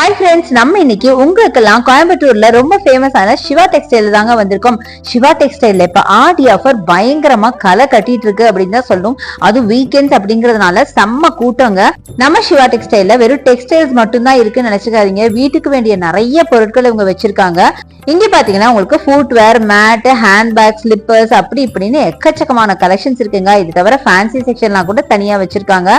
Hi friends நம்ம இன்னைக்கு உங்களுக்கெல்லாம் கோயம்புத்தூர்ல ரொம்ப ஃபேமஸான சிவா டெக்ஸ்டைல் தாங்க வந்திருக்கோம். சிவா டெக்ஸ்டைல்ல இப்ப ஆடி ஆஃபர் பயங்கரமா களை கட்டிட்டு இருக்கு அப்படின்னு தான் சொல்லணும் அதுவும் வீக்கெண்ட்ஸ் அப்படிங்கறதுனால செம்ம கூட்டங்க. நம்ம சிவா டெக்ஸ்டைல்ல வெறும் டெக்ஸ்டைல்ஸ் மட்டும்தான் இருக்குன்னு நினைச்சுக்காதீங்க. வீட்டுக்கு வேண்டிய நிறைய பொருட்கள் இவங்க வச்சிருக்காங்க. இங்க பாத்தீங்கன்னா உங்களுக்கு footwear mat hand bag slippers அப்படி இப்படின்னு எக்கச்சக்கமான கலெக்ஷன்ஸ் இருக்குங்க. இது தவிர ஃபேன்சி செக்ஷன்லாம் கூட தனியா வச்சிருக்காங்க.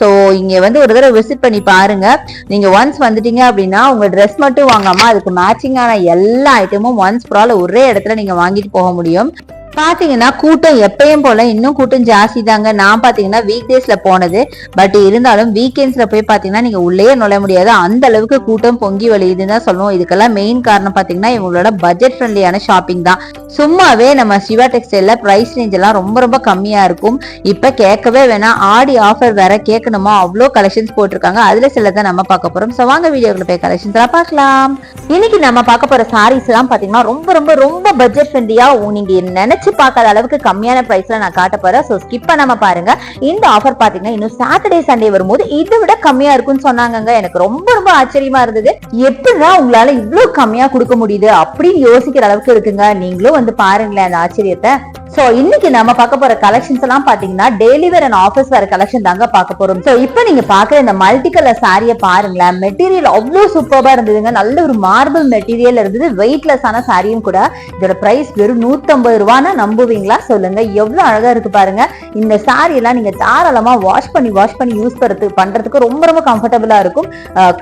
ஸோ இங்க வந்து ஒரு தடவை விசிட் பண்ணி பாருங்க. நீங்க ஒன்ஸ் வந்துட்டீங்க அப்படின்னா உங்க ட்ரெஸ் மட்டும் வாங்காம அதுக்கு மேட்சிங்கான எல்லா ஐட்டமும் ஒன்ஸ் ப்ரால ஒரே இடத்துல நீங்க வாங்கிட்டு போக முடியும். பாத்தீங்கன்னா கூட்டம் எப்பயும் போல இன்னும் கூட்டம் ஜாஸ்தி தாங்க. நான் பாத்தீங்கன்னா வீக் டேஸில் போனது. பட் இருந்தாலும் வீக்கெண்ட்ஸ்ல போய் பாத்தீங்கன்னா நீங்க உள்ளே நுழைய முடியாது. அந்த அளவுக்கு கூட்டம் பொங்கி வழியுதுன்னு தான் சொல்லுவோம். இதுக்கெல்லாம் மெயின் காரணம் பாத்தீங்கன்னா இவங்களோட பட்ஜெட் ஃப்ரெண்ட்லியான ஷாப்பிங் தான். சும்மாவே நம்ம சிவா டெக்ஸ்டைலில் ப்ரைஸ் ரேஞ்ச் எல்லாம் ரொம்ப ரொம்ப கம்மியா இருக்கும். இப்ப கேட்கவே வேணாம். ஆடி ஆஃபர் வேற கேட்கணுமா? அவ்வளோ கலெக்ஷன்ஸ் போட்டிருக்காங்க. அதுல சிலதான் நம்ம பார்க்க போகிறோம் ஸோ வாங்க வீடியோக்குள்ள போய் கலெக்ஷன்ஸ்லாம் பார்க்கலாம். இன்னைக்கு நம்ம பார்க்க போற சாரீஸ் எல்லாம் பாத்தீங்கன்னா ரொம்ப ரொம்ப ரொம்ப பட்ஜெட் ஃப்ரெண்ட்லியா நீங்க நினைச்சு பார்க்காத அளவுக்கு கம்மியான பிரைஸ்ல நான் காட்ட போறேன். ஸோ ஸ்கிப் பண்ணாம பாருங்க. இந்த ஆஃபர் பாத்தீங்கன்னா இன்னும் சாட்டர்டே சண்டே வரும்போது இதை விட கம்மியா இருக்கும்னு சொன்னாங்கங்க. எனக்கு ரொம்ப ரொம்ப ஆச்சரியமா இருந்தது. எப்படிதான் உங்களால இவ்வளவு கம்மியா கொடுக்க முடியுது? அப்படின்னு யோசிக்கிற அளவுக்கு இருக்குங்க. நீங்களும் வந்து பாருங்களேன் அந்த ஆச்சரியத்தை. சோ இன்னைக்கு நம்ம பார்க்க போற கலெக்ஷன்ஸ் எல்லாம் பாத்தீங்கன்னா டெய்லி வேர் அண்ட் ஆஃபீஸ் வேற கலெக்ஷன் தாங்க பார்க்க போறோம். ஸோ இப்போ நீங்க பாக்குற இந்த மல்டி கலர் சாரியை பாருங்களேன். மெட்டீரியல் அவ்வளோ சூப்பராக இருந்ததுங்க. நல்ல ஒரு மார்பிள் மெட்டீரியல் இருந்தது. வெயிட்லெஸ்ஸான சாரியும் கூட. இதோட பிரைஸ் வெறும் நூற்றம்பது ரூபான்னு நம்புவீங்களா? சொல்லுங்க. எவ்வளோ அழகா இருக்கு பாருங்க. இந்த சாரி எல்லாம் நீங்க தாராளமா வாஷ் பண்ணி வாஷ் பண்ணி யூஸ் பண்ணுறதுக்கு பண்றதுக்கு ரொம்ப ரொம்ப கம்ஃபர்டபுளா இருக்கும்.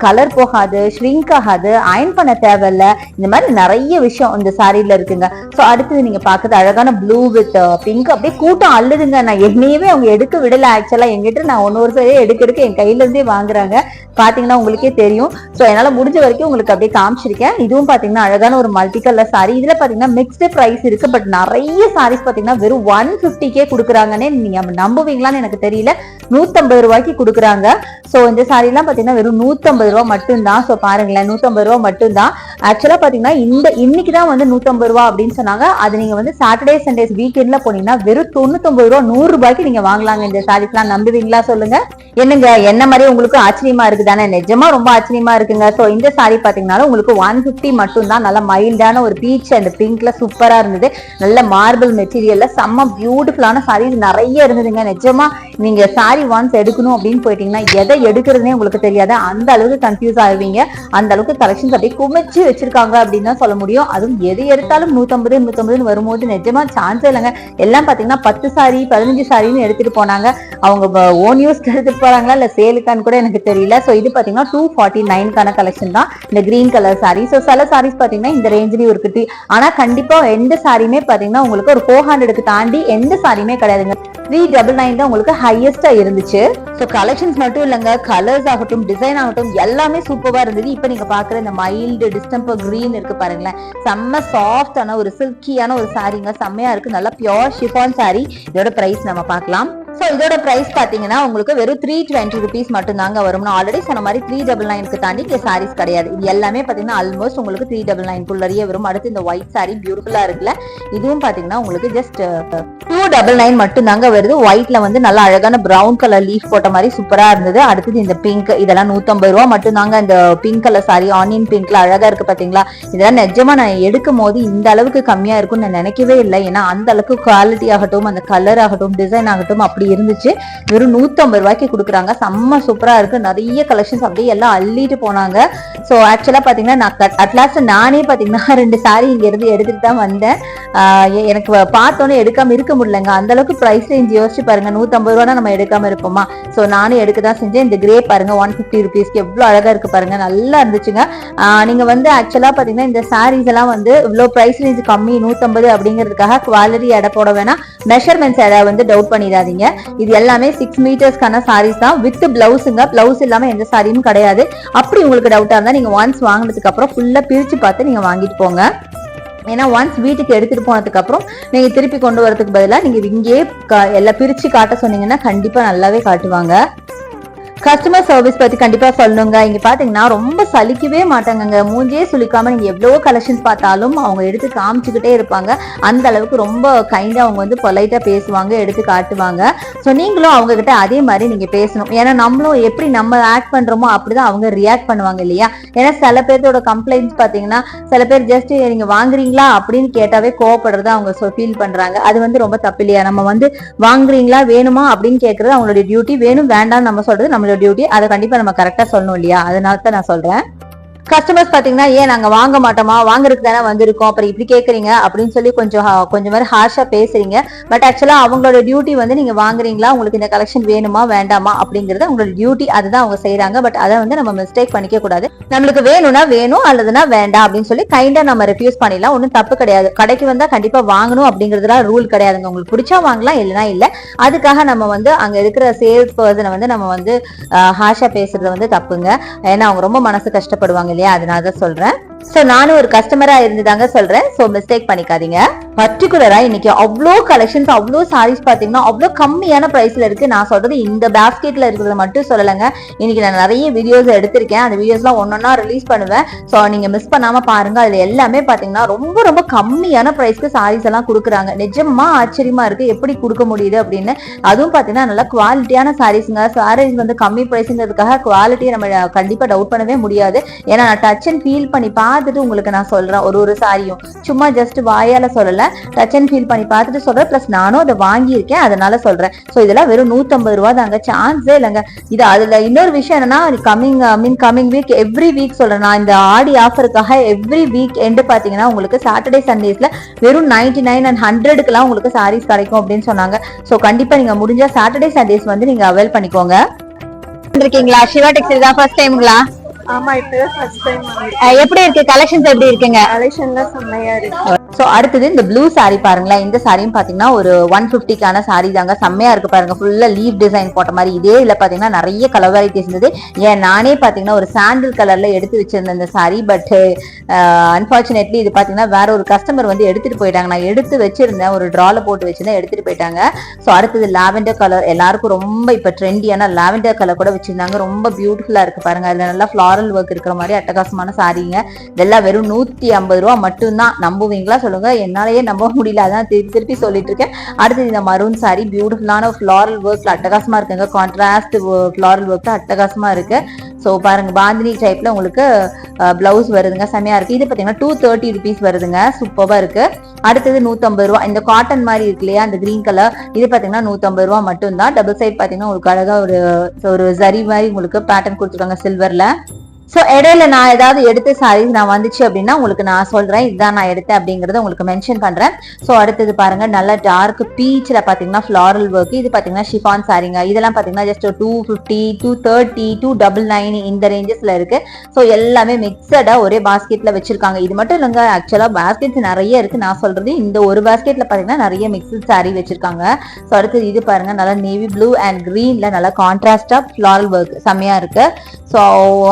கலர் போகாது ஷ்ரிங்க் ஆகாது அயன் பண்ண தேவையில்லை. இந்த மாதிரி நிறைய விஷயம் இந்த சாரியில இருக்குங்க. ஸோ அடுத்தது நீங்க பாக்குறது அழகான ப்ளூ வித் பிங்க் அப்படியே கூட்டம் அள்ளுதுங்க. நான் என்னையவே அவங்க எடுக்க விடல ஆக்சுவலா எங்கிட்ட நான் ஒன்னு ஒரு சரி எடுக்க எடுக்க என் கையில இருந்தே வாங்குறாங்க. பாத்தீங்கன்னா உங்களுக்கே தெரியும். சோ என்னால முடிஞ்ச வரைக்கும் உங்களுக்கு அப்படியே காமிச்சிருக்கேன். இதுவும் பாத்தீங்கன்னா அழகான ஒரு மல்டி கலர் சாரி இதுல பாத்தீங்கன்னா மிக்ஸ்டு பிரைஸ் இருக்கு பட் நிறைய சாரீஸ் பாத்தீங்கன்னா வெறும் ஒன் பிப்டிக்கே கொடுக்குறாங்கன்னு நீங்க நம்புவீங்களான்னு எனக்கு தெரியல. நூத்தம்பது ரூபாய்க்கு கொடுக்குறாங்க. சோ இந்த சாரி எல்லாம் பாத்தீங்கன்னா வெறும் நூத்தம்பது ரூபா மட்டும்தான். ஸோ பாருங்களேன் நூத்தம்பது ரூபா மட்டும்தான். ஆக்சுவலா பாத்தீங்கன்னா இந்த இன்னைக்கு தான் வந்து நூத்தம்பது ரூபா அப்படின்னு சொன்னாங்க. அது நீங்க வந்து சாட்டர்டே சண்டேஸ் வீக்கெண்ட்ல போனீங்கன்னா வெறும் தொண்ணூத்தொன்பது ரூபா நூறு ரூபாய்க்கு நீங்க வாங்கலாங்க. இந்த சாரீஸ் எல்லாம் நம்புவீங்களா சொல்லுங்க. என்னங்க என்ன மாதிரி உங்களுக்கு ஆச்சரியமா இருக்குதானே நிஜமா ரொம்ப ஆச்சரியமா இருக்குங்க. சோ இந்த சாரி பாத்தீங்கன்னா உங்களுக்கு ஒன் பிப்டி மட்டும் தான் நல்ல மைல்டான ஒரு பீச் அண்ட் பிங்க்ல சூப்பரா இருந்தது. நல்ல மார்பிள் மெட்டீரியல்ல செம்ம பியூட்டிஃபுல்லான சாரீஸ் நிறைய இருந்ததுங்க. நிஜமா நீங்க சாரி ஒன்ஸ் எடுக்கணும் அப்படின்னு போயிட்டீங்கன்னா எதை எடுக்கிறதுனே உங்களுக்கு தெரியாது. அந்த அளவுக்கு கன்ஃபியூஸ் ஆகுவீங்க அந்த அளவுக்கு கலெக்ஷன்ஸ் அப்படியே குமிச்சு வச்சிருக்காங்க அப்படின்னு தான் சொல்ல முடியும். அதுவும் எது எடுத்தாலும் நூத்தம்பது நூத்தம்பதுன்னு வரும்போது நிஜமா சான்ஸ் இல்லைங்க. எல்லாம் பாத்தீங்கன்னா பத்து சாரி பதினஞ்சு சாரின்னு எடுத்துட்டு போனாங்க. அவங்க ஓன் யூஸ்க்கு எடுத்துட்டு போறாங்களா? இல்ல சேலுக்கான்னு கூட எனக்கு தெரியல. சோ இது பாத்தீங்கன்னா டூ ஃபார்ட்டி நைன்கான கலெக்ஷன் தான். இந்த கிரீன் கலர் சாரி சோ சில சாரீஸ் பாத்தீங்கன்னா இந்த ரேஞ்சிலையும் இருக்குது ஆனா கண்டிப்பா எந்த சாரியுமே பாத்தீங்கன்னா உங்களுக்கு ஒரு ஃபோர் ஹண்ட்ரடுக்கு தாண்டி எந்த சாரியுமே கிடையாதுங்க. த்ரீ டபுள் நைன் தான் உங்களுக்கு ஹையஸ்டா இருந்துச்சு. ஸோ கலெக்ஷன்ஸ் மட்டும் இல்லைங்க. கலர்ஸ் ஆகட்டும் டிசைன் ஆகட்டும் எல்லாமே சூப்பராக இருந்தது. இப்போ நீங்க பாக்குற இந்த மைல்டு டிஸ்டம்பர் கிரீன் இருக்கு பாருங்களேன். செம்ம சாஃப்டான ஒரு சில்கியான ஒரு சாரீங்க செம்மையா இருக்கு. நல்லா பியோர் ஷிஃபான் சாரி இதோட பிரைஸ் நம்ம பார்க்கலாம். ஸோ இதோட ப்ரைஸ் பார்த்தீங்கன்னா உங்களுக்கு வெறும் த்ரீ டுவெண்ட்டி ருபீஸ் மட்டும்தாங்க வரும் நான் ஆல்ரெடி சொன்ன மாதிரி த்ரீ டபுள் நைனுக்கு தாண்டி இங்கே சாரீஸ் கிடையாது. இது எல்லாமே பார்த்தீங்கன்னா ஆல்மோஸ்ட் உங்களுக்கு த்ரீ டபுள் நைன்குள்ளேயே வரும். அடுத்து இந்த ஒயிட் சாரி பியூட்டிஃபுல்லாக இருக்குல்ல இதுவும் பார்த்தீங்கன்னா உங்களுக்கு ஜஸ்ட் டூ டபுள் நைன் மட்டும்தாங்க வருது. ஒயிட்ல வந்து நல்லா அழகான ப்ரௌன் கலர் லீஃப் போட்ட மாதிரி சூப்பராக இருந்தது. அடுத்தது இந்த பிங்க் இதெல்லாம் நூற்றம்பது ரூபா மட்டும்தாங்க இந்த பிங்க் கலர் சாரி ஆனியன் பிங்க்ல அழகாக இருக்கு பார்த்தீங்களா இதெல்லாம் நிஜமா நான் எடுக்கும் போது இந்த அளவுக்கு கம்மியாக இருக்கும்னு நான் நினைக்கவே இல்லை. ஏன்னா அந்த அளவுக்கு குவாலிட்டி ஆகட்டும் அந்த கலர் ஆகட்டும் டிசைன் ஆகட்டும் அப்படி இருந்துச்சு. வெறும் நூற்றம்பது ரூபாய்க்கு கொடுக்குறாங்க. செம்ம சூப்பராக இருக்கு. நிறைய கலெக்ஷன்ஸ் அப்படியே எல்லாம் அள்ளிட்டு போனாங்க. ஸோ ஆக்சுவலாக பார்த்தீங்கன்னா நான் அட்லாஸ்ட் நானே பார்த்தீங்கன்னா ரெண்டு சாரி இங்கேருந்து எடுத்துகிட்டு தான் வந்தேன். எனக்கு பார்த்தோன்னே எடுக்காமல் இருக்க முடியலங்க. அந்த அளவுக்கு ரேஞ்ச் யோசிச்சு பாருங்க. நூற்றம்பது ரூபா நம்ம எடுக்காமல் இருப்போமா? ஸோ நானும் எடுக்க தான் செஞ்சேன். இந்த கிரே பாருங்க ஒன் ஃபிஃப்டி ருபீஸ்க்கு எவ்வளோ அழகாக இருக்கு பாருங்க. நல்லா இருந்துச்சுங்க. நீங்கள் வந்து ஆக்சுவலாக பார்த்தீங்கன்னா இந்த சாரீஸ் எல்லாம் வந்து இவ்வளோ ப்ரைஸ் ரேஞ்ச் கம்மி நூற்றம்பது அப்படிங்கிறதுக்காக குவாலிட்டி எடை போட வேணாம். மெஷர்மெண்ட்ஸ் எடை வந்து டவுட் பண்ணிடாதீங்க. இது எல்லாமே சிக்ஸ் மீட்டர்ஸ்க்கான சாரீஸ் தான். வித் பிளவுஸுங்க பிளவுஸ் இல்லாம எந்த சாரியும் கிடையாது. அப்படி உங்களுக்கு டவுட்டா இருந்தா நீங்க ஒன்ஸ் வாங்கினதுக்கு அப்புறம் ஃபுல்லா பிரிச்சு பார்த்து நீங்க வாங்கிட்டு போங்க. ஏன்னா ஒன்ஸ் வீட்டுக்கு எடுத்துட்டு போனதுக்கு அப்புறம் நீங்க திருப்பி கொண்டு வரதுக்கு பதிலா நீங்க இங்கேயே கா- எல்லாம் பிரிச்சு காட்ட சொன்னீங்கன்னா கண்டிப்பா நல்லாவே காட்டுவாங்க. கஸ்டமர் சர்வீஸ் பத்தி கண்டிப்பா சொல்லணுங்க. இங்க பாத்தீங்கன்னா ரொம்ப சலிக்கவே மாட்டாங்கங்க. மூஞ்சியே சுளிக்காம நீங்க எவ்வளவோ கலெக்ஷன்ஸ் பார்த்தாலும் அவங்க எடுத்து காமிச்சுக்கிட்டே இருப்பாங்க. அந்த அளவுக்கு ரொம்ப கைண்டா அவங்க வந்து பொலைட்டா பேசுவாங்க எடுத்து காட்டுவாங்க. ஸோ நீங்களும் அவங்க கிட்ட அதே மாதிரி நீங்க பேசணும். ஏன்னா நம்மளும் எப்படி நம்ம ஆக்ட் பண்றோமோ அப்படிதான் அவங்க ரியாக்ட் பண்ணுவாங்க இல்லையா? ஏன்னா சில பேர்த்தோட கம்ப்ளைண்ட்ஸ் பாத்தீங்கன்னா சில பேர் ஜஸ்ட் நீங்க வாங்குறீங்களா அப்படின்னு கேட்டாவே கோவப்படுறத அவங்க ஃபீல் பண்றாங்க. அது வந்து ரொம்ப தப்பு இல்லையா? நம்ம வந்து வாங்குறீங்களா வேணுமா அப்படின்னு கேட்கறது அவங்களுடைய டியூட்டி வேணும் வேண்டாம் நம்ம சொல்றது நம்மளோட டியூட்டி அதை கண்டிப்பா நம்ம கரெக்டா சொல்லணும் இல்லையா? அதனால தான் நான் சொல்றேன். கஸ்டமர்ஸ் பாத்தீங்கன்னா ஏன் நாங்க வாங்க மாட்டோமா? வாங்குறதுக்கு தானே வந்திருக்கோம். அப்புறம் இப்படி கேக்குறீங்க? அப்படின்னு சொல்லி கொஞ்சம் கொஞ்சம் மாதிரி ஹார்ஷா பேசுறீங்க. பட் ஆக்சுவலா அவங்களோட டியூட்டி வந்து நீங்க வாங்குறீங்களா? உங்களுக்கு இந்த கலெக்ஷன் வேணுமா? வேண்டாமா? அப்படிங்கறது அவங்களோட டியூட்டி அதுதான் அவங்க செய்கிறாங்க பட் அதை வந்து நம்ம மிஸ்டேக் பண்ணிக்க கூடாது. நம்மளுக்கு வேணும்னா வேணும் அல்லதுன்னா வேண்டாம் அப்படின்னு சொல்லி கைண்டா நம்ம ரெஃப்யூஸ் பண்ணிடலாம். ஒன்றும் தப்பு கிடையாது. கடைக்கு வந்தா கண்டிப்பா வாங்கணும் அப்படிங்கறதுலாம் ரூல் கிடையாதுங்க. உங்களுக்கு பிடிச்சா வாங்கலாம் இல்லைனா இல்ல. அதுக்காக நம்ம வந்து அங்க இருக்கிற சேல்ஸ் பர்சனை வந்து நம்ம வந்து ஹாஷா பேசுறது வந்து தப்புங்க. ஏன்னா அவங்க ரொம்ப மனசு கஷ்டப்படுவாங்க. இல்லையா? அதனால தான் சொல்றேன். ஸோ நானும் ஒரு கஸ்டமரா இருந்துதாங்க சொல்றேன். சோ மிஸ்டேக் பண்ணிக்காதீங்க. பர்டிகுலரா இன்னைக்கு அவ்வளோ கலெக்ஷன்ஸ் அவ்வளோ சாரீஸ் பாத்தீங்கன்னா அவ்வளோ கம்மியான பிரைஸ்ல இருக்கு. நான் சொல்றது இந்த பேஸ்கெட்ல இருக்கிறத மட்டும் சொல்லலைங்க. இன்னைக்கு நான் நிறைய வீடியோஸ் எடுத்திருக்கேன். அந்த வீடியோஸ்லாம் ஒன்னொன்னா ரிலீஸ் பண்ணுவேன். ஸோ நீங்க மிஸ் பண்ணாம பாருங்க. அதுல எல்லாமே பாத்தீங்கன்னா ரொம்ப ரொம்ப கம்மியான ப்ரைஸ்க்கு சாரீஸ் எல்லாம் கொடுக்குறாங்க. நிஜமா ஆச்சரியமா இருக்கு. எப்படி கொடுக்க முடியுது அப்படின்னு. அதுவும் பாத்தீங்கன்னா நல்லா குவாலிட்டியான சாரீஸ்ங்க சாரீஸ் வந்து கம்மி ப்ரைஸ்ங்கிறதுக்காக குவாலிட்டியை நம்ம கண்டிப்பா டவுட் பண்ணவே முடியாது. ஏன்னா நான் டச் அண்ட் ஃபீல் பண்ணி பார்த்துட்டு உங்களுக்கு நான் சொல்றேன். ஒரு ஒரு சாரியும். சும்மா ஜஸ்ட் வாயால சொல்லல. டச் அண்ட் ஃபீல் பண்ணி பார்த்துட்டு சொல்றேன். ப்ளஸ் நானும் அதை வாங்கியிருக்கேன். அதனால சொல்றேன். ஸோ இதெல்லாம் வெறும் நூத்தம்பது ரூபா தாங்க. சான்ஸே இல்லைங்க. இது அதுல இன்னொரு விஷயம் என்னன்னா coming mean coming week every week சொல்றேன். நான் இந்த ஆடி ஆஃபருக்காக எவ்ரி வீக் எண்டு பாத்தீங்கன்னா உங்களுக்கு சாட்டர்டே சண்டேஸ்ல வெறும் நைன்டி நைன் அண்ட் ஹண்ட்ரடுக்குலாம் உங்களுக்கு சாரீஸ் கிடைக்கும் அப்படின்னு சொன்னாங்க. ஸோ கண்டிப்பா நீங்க முடிஞ்சா சாட்டர்டே சண்டேஸ் வந்து நீங்க அவைல் பண்ணிக்கோங்க. இருக்கீங்களா? சிவா டெக்ஸ்டைல் தான் ஃபர்ஸ்ட் டைம்ங்களா ஆமா இப்போ ஃபர்ஸ்ட் டைம் எப்படி இருக்கு? கலெக்ஷன்ஸ் எப்படி இருக்குங்க? கலெக்ஷன்ல செம்மையா இருக்கு. சோ அடுத்தது இந்த ப்ளூ saree பாருங்களேன். இந்த சாரியும் பாத்தீங்கன்னா ஒரு ஒன் பிப்டிக்கான saree தாங்க. செம்மையா இருக்கு பாருங்க. ஃபுல்லா லீவ் டிசைன் போட்ட மாதிரி. இதே இல்ல பாத்தீங்கன்னா நிறைய கலர் வெரைட்டிஸ் இருந்தது. ஏன் நானே பாத்தீங்கன்னா ஒரு சாண்டில் கலர்ல எடுத்து வச்சிருந்தேன் இந்த saree பட் அன்பார்ச்சுனேட்லி இது பாத்தீங்கன்னா வேற ஒரு கஸ்டமர் வந்து எடுத்துட்டு போயிட்டாங்க. நான் எடுத்து வச்சிருந்தேன். ஒரு ட்ரால போட்டு வச்சிருந்தேன். எடுத்துட்டு போயிட்டாங்க. சோ அடுத்தது லாவெண்டர் கலர் எல்லாருக்கும் ரொம்ப இப்ப ட்ரெண்டியான லாவெண்டர் கலர் கூட வச்சிருந்தாங்க. ரொம்ப பியூட்டிஃபுல்லா இருக்கு பாருங்க. அதுல நல்லா ஃபிளாரல் ஒர்க் இருக்கிற மாதிரி அட்டகாசமான சாரீங்க இதெல்லாம் வெறும் நூத்தி ஐம்பது ரூபா மட்டும்தான். நம்புவீங்களா? சொல்லுங்க. என்னாலயே நம்ப முடியல. அதான் திருப்பி திருப்பி சொல்லிட்டு இருக்கேன். அடுத்தது இந்த மரூன் சாரி பியூட்டிஃபுல்லான ஃபிளாரல் ஒர்க்ல அட்டகாசமா இருக்குங்க. கான்ட்ராஸ்ட் ஃபிளாரல் ஒர்க்ல அட்டகாசமா இருக்கு. ஸோ பாருங்க பாந்தினி டைப்ல உங்களுக்கு ப்ளவுஸ் வருதுங்க செம்மையாக இருக்கு. இது பாத்தீங்கன்னா டூ தேர்ட்டி ருபீஸ் வருதுங்க. சூப்பராக இருக்கு. அடுத்தது நூத்தம்பது ரூபா இந்த காட்டன் மாதிரி இருக்கு இல்லையா அந்த கிரீன் கலர் இது பாத்தீங்கன்னா நூத்தம்பது ரூபா மட்டும்தான். டபுள் சைட் பாத்தீங்கன்னா உங்களுக்கு அழகா ஒரு ஒரு ஜரி மாதிரி உங்களுக்கு பேட்டர்ன் கொடுத்துருக்காங்க சில்வர்ல ஸோ இடையில நான் ஏதாவது எடுத்த சாரீஸ் நான் வந்துச்சு அப்படின்னா உங்களுக்கு நான் சொல்றேன். இதுதான் நான் எடுத்தேன் அப்படிங்கறத உங்களுக்கு மென்ஷன் பண்றேன். ஸோ அடுத்தது பாருங்க நல்ல டார்க் பீச்ல பாத்தீங்கன்னா ஃபிளாரல் ஒர்க் இது பாத்தீங்கன்னா ஷிஃபான் சாரிங்க இதெல்லாம் பாத்தீங்கன்னா just two fifty two thirty two double nine இந்த ரேஞ்சஸ்ல இருக்கு. ஸோ எல்லாமே மிக்சடா ஒரே பாஸ்கெட்ல வச்சிருக்காங்க. இது மட்டும் இல்லைங்க ஆக்சுவலா பாஸ்கெட்ஸ் நிறைய இருக்கு. நான் சொல்றது இந்த ஒரு பாஸ்கெட்ல பாத்தீங்கன்னா நிறைய மிக்சட் சாரி வச்சிருக்காங்க. ஸோ அடுத்தது இது பாருங்க நல்லா நேவி ப்ளூ அண்ட் கிரீன்ல நல்லா கான்ட்ராஸ்டா ஃபிளாரல் ஒர்க் செம்மையா இருக்கு. ஸோ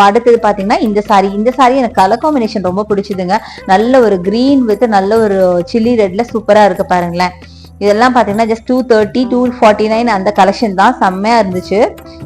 அடுத்தது பாத்தீங்கன்னா இந்த சாரி இந்த சாரி எனக்கு கலர் காம்பினேஷன் ரொம்ப பிடிச்சதுங்க. நல்ல ஒரு கிரீன் வித் நல்ல ஒரு சில்லி ரெட்ல சூப்பரா இருக்கு பாருங்களேன். இதெல்லாம் பார்த்தீங்கன்னா just two thirty two forty nine அந்த கலெக்ஷன் தான். செம்மையாக இருந்துச்சு.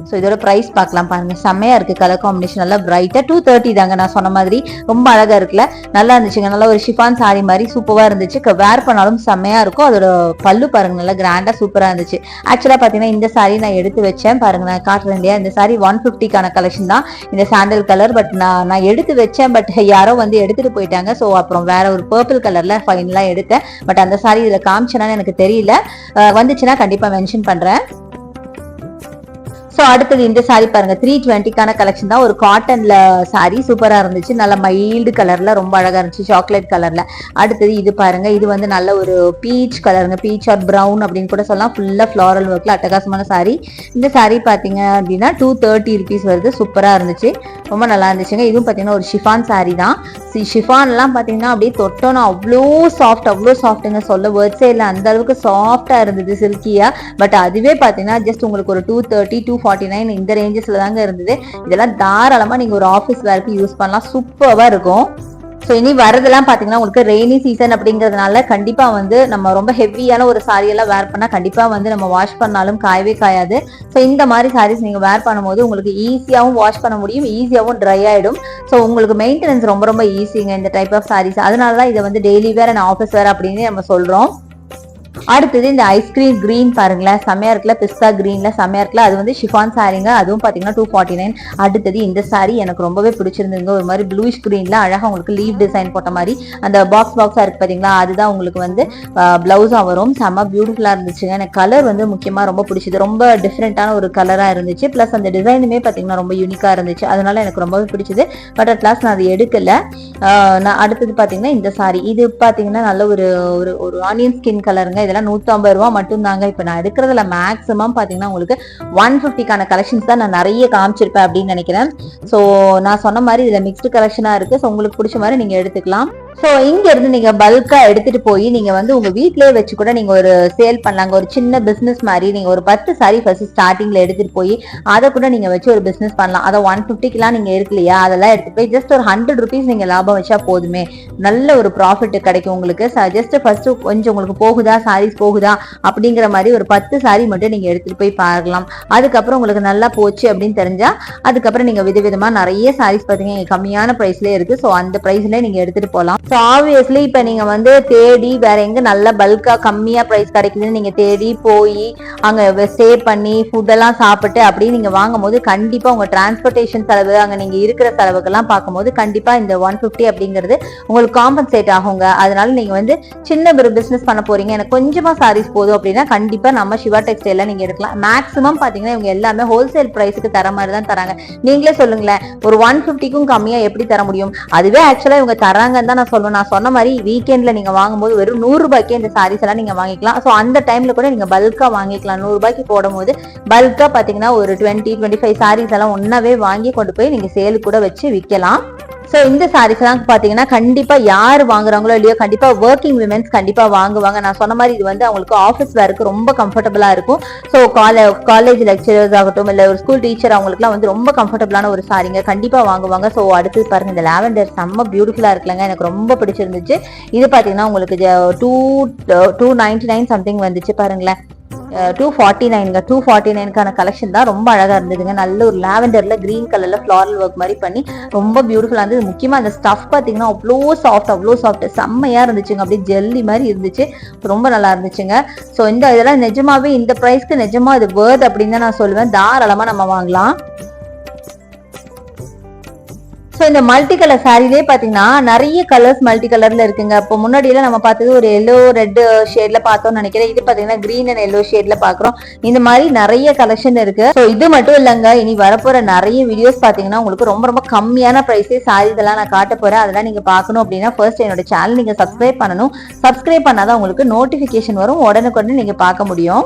ஸோ இதோட ப்ரைஸ் பார்க்கலாம் பாருங்கள் செம்மையாக இருக்குது கலர் காம்பினேஷன் நல்லா ப்ரைட்டாக டூ தேர்ட்டி தாங்க நான் சொன்ன மாதிரி. ரொம்ப அழகாக இருக்குல்ல? நல்லா இருந்துச்சுங்க. நல்லா ஒரு ஷிஃபான் சாரி மாதிரி சூப்பராக இருந்துச்சு. வேர் பண்ணாலும் செம்மையாக இருக்கும். அதோட பல்லு பாருங்க நல்லா கிராண்டாக சூப்பராக இருந்துச்சு. ஆக்சுவலாக பார்த்தீங்கன்னா இந்த சாரி நான் எடுத்து வச்சேன். பாருங்கள் நான் காட்டுறேன் இல்லையா? இந்த சாரி ஒன் ஃபிஃப்டிக்கான கலெக்ஷன் தான். இந்த சாண்டல் கலர் பட் நான் நான் எடுத்து வச்சேன். பட் யாரோ வந்து எடுத்துகிட்டு போயிட்டாங்க. ஸோ அப்புறம் வேற ஒரு பர்பிள் கலரில் ஃபைனலாக எடுத்தேன். பட் அந்த சாரி இதில் காமிச்சேனான்னு எனக்கு தெரியல. வந்துச்சுன்னா கண்டிப்பா மென்ஷன் பண்றேன். ஸோ அடுத்தது இந்த சாரி பாருங்க. த்ரீ டுவெண்ட்டிக்கான கலெக்ஷன் தான். ஒரு காட்டன்ல சாரி சூப்பராக இருந்துச்சு. நல்ல மைல்டு கலர்ல ரொம்ப அழகாக இருந்துச்சு. சாக்லேட் கலர்ல அடுத்தது இது பாருங்க. இது வந்து நல்ல ஒரு பீச் கலருங்க பீச் ஆர் ப்ரௌன் அப்படின்னு கூட சொல்லலாம். ஃபுல்லாக ஃப்ளாரல் ஒர்க்ல அட்டகாசமான சாரி இந்த சாரி பார்த்தீங்க அப்படின்னா டூ தேர்ட்டி ருபீஸ் வருது. சூப்பராக இருந்துச்சு. ரொம்ப நல்லா இருந்துச்சுங்க. இதுவும் பார்த்தீங்கன்னா ஒரு ஷிஃபான் சாரி தான். ஷிஃபான்லாம் பார்த்தீங்கன்னா அப்படியே தொட்டோன்னா அவ்வளோ சாஃப்ட் அவ்வளோ சாஃப்ட்டுங்க சொல்ல வேர்ட்ஸே இல்லை. அந்த அளவுக்கு சாஃப்டாக இருந்தது சில்கியாக பட் அதுவே பார்த்தீங்கன்னா ஜஸ்ட் உங்களுக்கு ஒரு two thirty two forty nine இந்த ரேஞ்சஸில் தாங்க இருந்தது. இதெல்லாம் தாராளமாக நீங்கள் ஒரு ஆஃபீஸ் வேர்க்கு யூஸ் பண்ணலாம். சூப்பராக இருக்கும். ஸோ இனி வரதெல்லாம் பார்த்தீங்கன்னா உங்களுக்கு ரெய்னி சீசன் அப்படிங்கிறதுனால கண்டிப்பாக வந்து நம்ம ரொம்ப ஹெவியான ஒரு சாரியெல்லாம் எல்லாம் வேர் பண்ணால் கண்டிப்பாக வந்து நம்ம வாஷ் பண்ணாலும் காயவே காயாது. ஸோ இந்த மாதிரி சாரீஸ் நீங்கள் வேர் பண்ணும்போது உங்களுக்கு ஈஸியாகவும் வாஷ் பண்ண முடியும். ஈஸியாகவும் ட்ரை ஆகிடும் ஸோ உங்களுக்கு மெயின்டெனன்ஸ் ரொம்ப ரொம்ப ஈஸிங்க இந்த டைப் ஆஃப் சாரீஸ் அதனால தான் இதை வந்து daily wear and office wear அப்படின்னு நம்ம சொல்கிறோம் அடுத்தது இந்த ஐஸ்கிரீம் கிரீன் பாருங்களேன் செம்மையா இருக்குல்ல பிஸ்தா கிரீன்ல செம்மையா இருக்குல்ல அது வந்து ஷிஃபான் சாரீங்க அதுவும் பாத்தீங்கன்னா டூ ஃபார்ட்டி நைன் அடுத்தது இந்த சாரீ எனக்கு ரொம்பவே பிடிச்சிருந்ததுங்க. ஒரு மாதிரி ப்ளூஷ் கிரீன்ல அழகா உங்களுக்கு லீவ் டிசைன் போட்ட மாதிரி அந்த பாக்ஸ் பாக்ஸா இருக்கு பாத்தீங்களா அதுதான் உங்களுக்கு வந்து பிளவுஸா வரும். செம்ம பியூட்டிஃபுல்லா இருந்துச்சுங்க. எனக்கு கலர் வந்து முக்கியமா ரொம்ப பிடிச்சது. ரொம்ப டிஃப்ரெண்டான ஒரு கலரா இருந்துச்சு. பிளஸ் அந்த டிசைனுமே பாத்தீங்கன்னா ரொம்ப யூனிக்கா இருந்துச்சு. அதனால எனக்கு ரொம்பவே பிடிச்சது. பட் அட் லாஸ்ட் நான் அதை எடுக்கல. நான் அடுத்தது பாத்தீங்கன்னா இந்த சாரி இது பாத்தீங்கன்னா நல்ல ஒரு ஒரு ஒரு ஆனியன் ஸ்கின் கலருங்க இதெல்லாம் நூற்றம்பது ரூபா மட்டும்தாங்க. இப்போ நான் எடுக்கிறதுல மேக்ஸிமம் பாத்தீங்கன்னா உங்களுக்கு ஒன் ஃபிஃப்டிக்கான கலெக்ஷன்ஸ் தான் நான் நிறைய காமிச்சிருப்பேன் அப்படின்னு நினைக்கிறேன். ஸோ நான் சொன்ன மாதிரி இதுல மிக்ஸ்டு கலெக்ஷனா இருக்கு. ஸோ உங்களுக்கு பிடிச்ச மாதிரி நீங்க எடுத்துக்கலாம். ஸோ இங்கேருந்து நீங்கள் பல்காக எடுத்துகிட்டு போய் நீங்கள் வந்து உங்கள் வீட்டிலே வச்சு கூட நீங்கள் ஒரு சேல் பண்ணலாங்க. ஒரு சின்ன பிஸ்னஸ் மாதிரி நீங்கள் ஒரு பத்து சாரி ஃபர்ஸ்ட் ஸ்டார்டிங்கில் எடுத்துகிட்டு போய் அதை கூட நீங்கள் வச்சு ஒரு பிஸ்னஸ் பண்ணலாம். அதை ஒன் ஃபிஃப்டிக்கெலாம் நீங்கள் இருக்கு இல்லையா? அதெல்லாம் எடுத்துகிட்டு போய் ஜஸ்ட் ஒரு ஹண்ட்ரட் ருபீஸ் நீங்கள் லாபம் வச்சா போதுமே. நல்ல ஒரு ப்ராஃபிட் கிடைக்கும் உங்களுக்கு. ஜஸ்ட் ஃபஸ்ட்டு கொஞ்சம் உங்களுக்கு போகுதா? சாரீஸ் போகுதா? அப்படிங்கிற மாதிரி ஒரு பத்து சாரி மட்டும் நீங்கள் எடுத்துகிட்டு போய் பார்க்கலாம் அதுக்கப்புறம் உங்களுக்கு நல்லா போச்சு அப்படின்னு தெரிஞ்சால் அதுக்கப்புறம் நீங்கள் விதவிதமாக நிறைய சாரீஸ் பார்த்தீங்கன்னா கம்மியான ப்ரைஸ்லேயே இருக்குது ஸோ அந்த ப்ரைஸ்லேயே நீங்கள் எடுத்துகிட்டு போகலாம் ஸோ ஆப்வியஸ்லி இப்போ நீங்க வந்து தேடி வேற எங்கே நல்ல பல்காக கம்மியா ப்ரைஸ் கிடைக்குதுன்னு நீங்க தேடி போய் அங்க ஸ்டே பண்ணி ஃபுட்டெல்லாம் சாப்பிட்டு அப்படி நீங்க வாங்கும்போது கண்டிப்பாக உங்க டிரான்ஸ்போர்ட்டேஷன் செலவு அங்க நீங்க இருக்கிற செலவுக்கெல்லாம் பார்க்கும்போது கண்டிப்பா இந்த ஒன் ஃபிஃப்டி அப்படிங்கிறது உங்களுக்கு காம்பன்சேட் ஆகுங்க. அதனால நீங்க வந்து சின்ன ஒரு பிஸ்னஸ் பண்ண போறீங்க. எனக்கு கொஞ்சமா சாரீஸ் போதும் அப்படின்னா கண்டிப்பா நம்ம சிவா டெக்ஸ்டைல நீங்க எடுக்கலாம். மேக்ஸிமம் பார்த்தீங்கன்னா இவங்க எல்லாமே ஹோல்சேல் ப்ரைஸுக்கு தர மாதிரி தான் தராங்க. நீங்களே சொல்லுங்களேன் ஒரு ஒன் ஃபிஃப்டிக்கும் கம்மியா எப்படி தர முடியும்? அதுவே ஆக்சுவலா இவங்க தராங்கன்னு தான் நான் சொல்லுவேன் நான் சொன்ன மாதிரி வீக்கெண்ட்ல நீங்க வாங்கும்போது வெறும் நூறு ரூபாய்க்கே இந்த சாரீஸ் எல்லாம் நீங்க வாங்கிக்கலாம். ஸோ அந்த டைம்ல கூட நீங்க பல்கா வாங்கிக்கலாம். நூறு ரூபாய்க்கு போடும்போது பல்கா பாத்தீங்கன்னா ஒரு டுவெண்ட்டி டுவெண்ட்டி ஃபைவ் சாரீஸ் எல்லாம் ஒன்னாவே வாங்கி கொண்டு போய் நீங்க சேல் கூட வச்சு விற்கலாம் ஸோ இந்த சாரீஸ் எல்லாம் கண்டிப்பாக யார் வாங்குறாங்களோ இல்லையோ கண்டிப்பாக ஒர்க்கிங் விமென்ஸ் கண்டிப்பாக வாங்குவாங்க. நான் சொன்ன மாதிரி இது வந்து அவங்களுக்கு ஆஃபீஸ் வேருக்கு ரொம்ப கம்ஃபர்டபுளாக இருக்கும். ஸோ காலே காலேஜ் லெக்சரர்ஸ் ஆகட்டும் இல்லை ஒரு ஸ்கூல் டீச்சர் அவங்களுக்குலாம் வந்து ரொம்ப கம்ஃபர்டபுளான ஒரு சாரீங்க கண்டிப்பாக வாங்குவாங்க. ஸோ அடுத்து பாருங்க இந்த லாவெண்டர் செம்ம பியூட்டிஃபுல்லாக இருக்குல்லங்க. எனக்கு ரொம்ப பிடிச்சிருந்துச்சு. இது பார்த்தீங்கன்னா உங்களுக்கு two two ninety nine something வந்துச்சு பாருங்களேன். டூ ஃபார்ட்டி நைனுங்க டூ ஃபார்ட்டி நைனுக்கான கலெக்ஷன் தான் ரொம்ப அழகாக இருந்ததுங்க. நல்ல ஒரு லாவெண்டரில் கிரீன் கலரில் ஃப்ளாரல் ஒர்க் மாதிரி பண்ணி ரொம்ப பியூட்டிஃபுல்லாக இருந்தது. முக்கியமாக அந்த ஸ்டஃப் பார்த்தீங்கன்னா அவ்வளோ சாஃப்ட் அவ்வளோ சாஃப்ட் செம்மையாக இருந்துச்சுங்க. அப்படியே ஜெல்லி மாதிரி இருந்துச்சு. ரொம்ப நல்லா இருந்துச்சுங்க. ஸோ இந்த இதெல்லாம் நிஜமாவே இந்த ப்ரைஸ்க்கு நிஜமா இது வேர்த் அப்படின்னு தான் நான் சொல்லுவேன். தாராளமாக நம்ம வாங்கலாம். ஸோ இந்த மல்டி கலர் சாரிலே பார்த்தீங்கன்னா நிறைய கலர்ஸ் மல்டி கலர்ல இருக்குங்க. இப்போ முன்னாடியெல்லாம் நம்ம பார்த்தது ஒரு எல்லோ ரெட் ஷேட்ல பார்த்தோம்னு நினைக்கிறேன். இது பார்த்தீங்கன்னா கிரீன் அண்ட் எல்லோ ஷேட்ல பார்க்குறோம். இந்த மாதிரி நிறைய கலெக்ஷன் இருக்கு. ஸோ இது மட்டும் இல்லைங்க. இனி வரப்போற நிறைய வீடியோஸ் பார்த்தீங்கன்னா உங்களுக்கு ரொம்ப ரொம்ப கம்மியான ப்ரைஸே சாரி இதெல்லாம் நான் காட்ட போறேன். அதெல்லாம் நீங்க பார்க்கணும் அப்படின்னா ஃபர்ஸ்ட் என்னோட சேனல் நீங்க சப்ஸ்கிரைப் பண்ணணும். சப்ஸ்கிரைப் பண்ணாதான் உங்களுக்கு நோட்டிஃபிகேஷன் வரும். உடனுக்குடனே நீங்க பார்க்க முடியும்.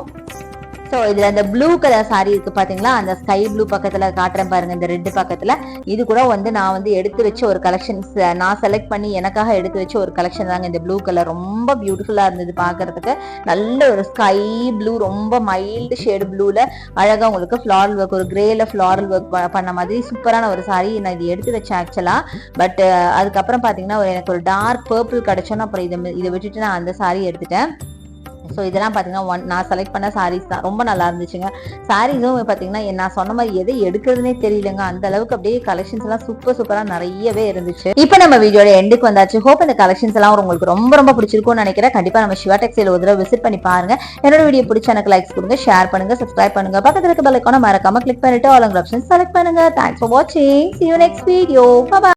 ஸோ இதுல அந்த ப்ளூ கலர் சாரி இருக்கு பாத்தீங்களா? அந்த ஸ்கை ப்ளூ பக்கத்துல காட்டுறேன் பாருங்க இந்த ரெட்டு பக்கத்துல. இது கூட வந்து நான் வந்து எடுத்து வச்சு ஒரு கலெக்ஷன்ஸ் நான் செலக்ட் பண்ணி எனக்காக எடுத்து வச்சு ஒரு கலெக்ஷன் தாங்க இந்த ப்ளூ கலர் ரொம்ப பியூட்டிஃபுல்லா இருந்தது பாக்குறதுக்கு. நல்ல ஒரு ஸ்கை ப்ளூ ரொம்ப மைல்டு ஷேடு ப்ளூல அழகா உங்களுக்கு ஃபிளாரல் ஒர்க் ஒரு கிரேல ஃபிளாரல் ஒர்க் பண்ண மாதிரி சூப்பரான ஒரு சாரி நான் இது எடுத்து வச்சேன் ஆக்சுவலா பட் அதுக்கப்புறம் பாத்தீங்கன்னா ஒரு எனக்கு ஒரு டார்க் பர்பிள் கிடைச்சோன்னா அப்புறம் இதை இதை விட்டுட்டு நான் அந்த சாரி எடுத்துட்டேன். ஸோ இதெல்லாம் பார்த்தீங்கன்னா ஒன் நான் செலக்ட் பண்ண சாரீஸ் தான். ரொம்ப நல்லா இருந்துச்சுங்க. சாரீஸும் பார்த்தீங்கன்னா நான் சொன்ன மாதிரி எதை எடுக்கிறதுனே தெரியலங்க. அந்த அளவுக்கு அப்படியே கலெக்ஷன்ஸ் எல்லாம் சூப்பர் சூப்பராக நிறையவே இருந்துச்சு. இப்போ நம்ம வீடியோட எண்டுக்கு வந்தாச்சு. ஹோப் இந்த கலெக்ஷன்ஸ் எல்லாம் உங்களுக்கு ரொம்ப ரொம்ப பிடிச்சிருக்கும்னு நினைக்கிறேன். கண்டிப்பாக நம்ம சிவா டெக்ஸ்டைல் ஒரு தடவை விசிட் பண்ணி பாருங்க. என்னோட வீடியோ பிடிச்ச எனக்கு லைக்ஸ் கொடுங்க ஷேர் பண்ணுங்க சப்ஸ்கிரைப் பண்ணுங்க. பக்கத்துல இருக்க பெல் ஐக்கான மறக்காம கிளிக் பண்ணிட்டு ஆல் ஆப்ஷன் செலக்ட் பண்ணுங்க. தேங்க்ஸ் ஃபார் வாட்சிங் see you next video bye